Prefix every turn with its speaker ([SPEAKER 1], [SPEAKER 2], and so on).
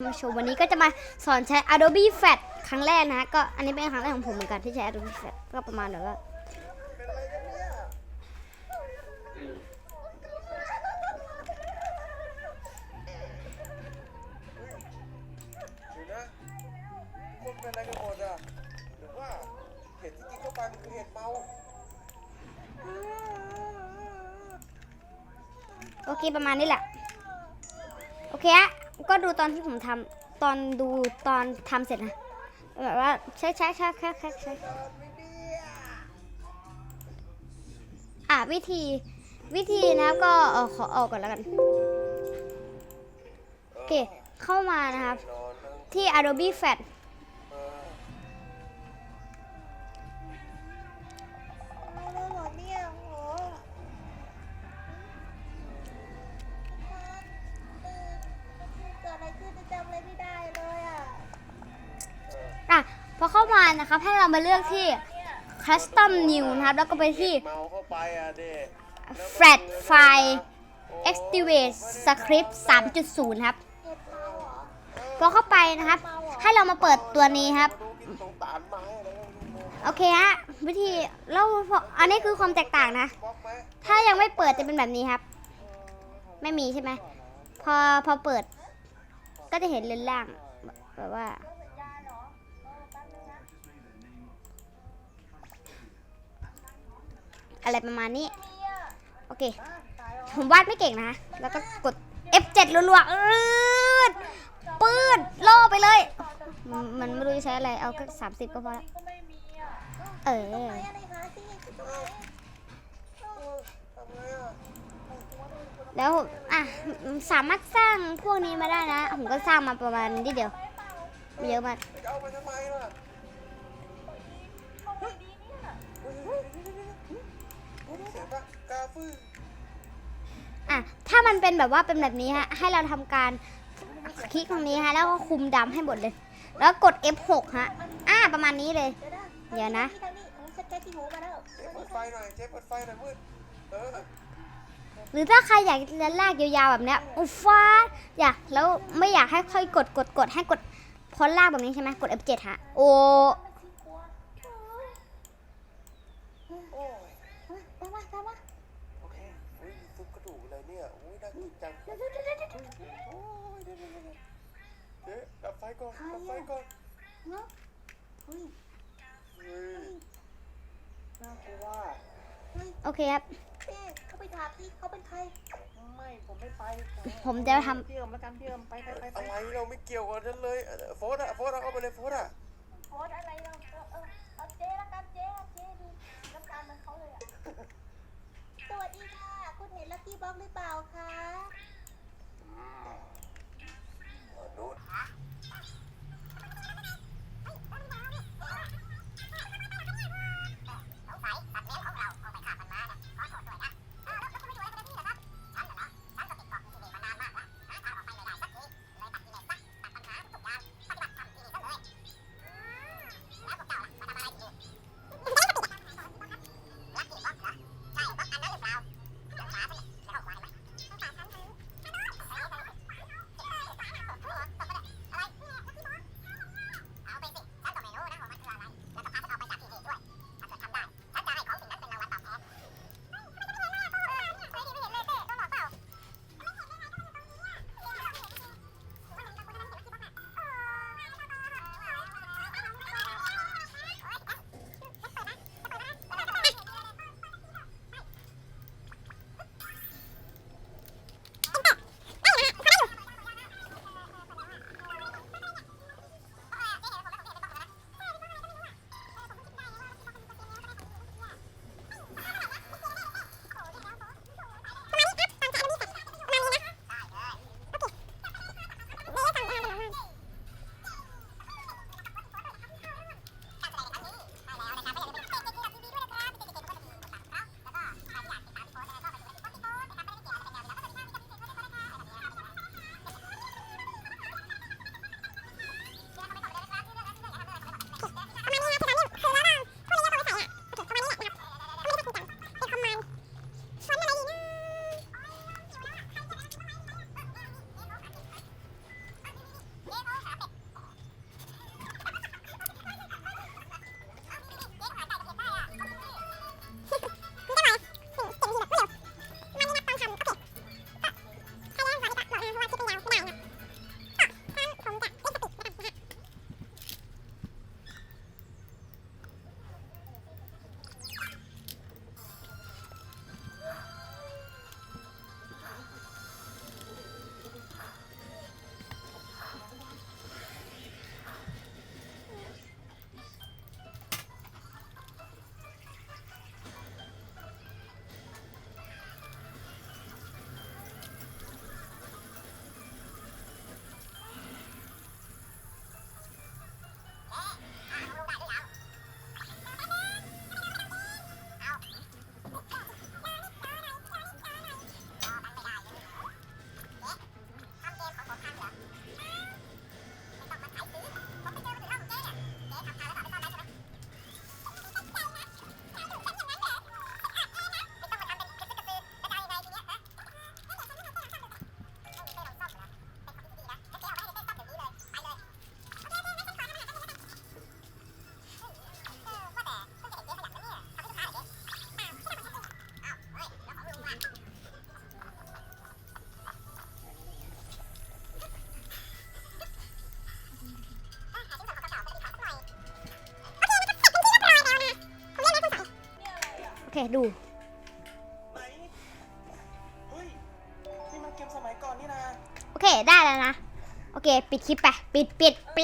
[SPEAKER 1] มาโชว์วันนี้ก็จะมาสอนใช้ Adobe Flash ครั้งแรกนะก็อันนี้เป็นครั้งแรกของผมเหมือนกันที่ใช้ Adobe Flash ก็ประมาณแบบว่า
[SPEAKER 2] เดี๋ยวนะคนเป็นอะไรกันหมดอะหรือว่าเห็ดที่กินเข้าไปมันคือเห็ดเมา
[SPEAKER 1] โอเคประมาณนี้แหละโอเคฮะ ก็ดูตอนที่ผมทำตอนดูตอนทำเสร็จนะแบบว่าใช้ใช้ใช้ใช้ใช้ใช้อะวิธีวิธีนะครับก็เออขอออกก่อนแล้วกันโอเคเข้ามานะครับ ที่ Adobe Flash
[SPEAKER 2] อ
[SPEAKER 3] เข้า
[SPEAKER 1] มานะครับให้เรามาเลือกที่ Custom New นะครับ แล้วก็ไปที่
[SPEAKER 2] เมาเข้าไปอะด็
[SPEAKER 1] Flat File Activate Script 3.0 ครับ พอเข้าไปนะครับ ให้เรามาเปิดตัวนี้ครับ
[SPEAKER 2] สงสารไม้อะไรก็ไม่รู้
[SPEAKER 1] โอเคฮะวิธีแล้วอันนี้คือความแตกต่างนะ
[SPEAKER 2] บล็อกไหม
[SPEAKER 1] ถ้ายังไม่เปิดจะเป็นแบบนี้ครับ ไม่มีใช่ไหม พอพอเปิด ก็จะเห็นเลนล่างแบบว่า อะไรประมาณนี้ โอเค ผมวาดไม่เก่งนะ แล้วก็กด F7 รัวๆอืดปืดล่อไปเลย มันไม่รู้จะใช้อะไร เอาสามสิบก็พอละเออแล้วอะสามารถสร้างพวกนี้มาได้นะ ผมก็สร้างมาประมาณนิดเดียวเยอะมาก อะถ้ามันเป็นแบบว่าเป็นแบบนี้ฮะให้เราทำการคลิกตรงนี้ฮะแล้วก็คุมดำให้หมดเลย แล้วกด F6 ฮะอ่าประมาณนี้เลย
[SPEAKER 3] เดี๋ยวนะ
[SPEAKER 1] เดี๋ยวนะ
[SPEAKER 3] ทางนี้ทางนี้ผมสแกนที่หูมาแล้ว
[SPEAKER 2] เจ๊เปิดไฟหน่อยเจ๊เปิดไฟหน่อยมืดเออ
[SPEAKER 1] หรือถ้าใครอยากจะลากยาวๆแบบเนี้ยอุฟ้าอยากแล้วไม่อยากให้ค่อยกดกดกดให้กดพอลากแบบนี้ใช่ไหมกด F7 ฮะโอ้
[SPEAKER 2] โอ้ย
[SPEAKER 3] เฮ้ยตามมาตามมา
[SPEAKER 2] โอเคอุ้ยซุปกระดูกอะไรเนี่ยอุ้ยน่ากิน จัง
[SPEAKER 3] เดี๋ยวเดี๋ยวเดี๋ยวเดี๋ยวเดี๋ยว
[SPEAKER 2] โอ้ยเดี๋ยวเดี๋ยวเดี๋ยวเจ๊ดับไฟก่อนดับไฟก่อน
[SPEAKER 3] เนาะเฮ้ย
[SPEAKER 2] เฮ้ยน่ากลัว
[SPEAKER 3] เฮ้ย
[SPEAKER 1] โอเคครับ
[SPEAKER 3] เจ๊เขาไปถามที่เขาเป็นใคร
[SPEAKER 4] ไม่ผมไม่ไป
[SPEAKER 1] ผมจะทำ
[SPEAKER 4] พี่เอิมแล้วกันพี่เอิมไปไปไปไป
[SPEAKER 2] อะไรเราไม่เกี่ยวกับฉันเลยเออโฟนอะโฟนเอาเข้าไปเลยโฟนอะ
[SPEAKER 3] โพสต์อะไรเราเออเออเอาเจ๊ละกันเจ๊เจ๊ดูน้ำตาลมันเขาเลยอะสวัสดีค่ะคุณเห็น ลักกี้บ็อกหรือเปล่าคะ
[SPEAKER 2] ดู
[SPEAKER 1] เค ดู
[SPEAKER 5] ไหนเฮ้ยนี่มันเกมสมัยก่อนนี่นะ
[SPEAKER 1] โอเค ได้แล้วนะ โอเค ปิดคลิปไป ปิดปิดปิด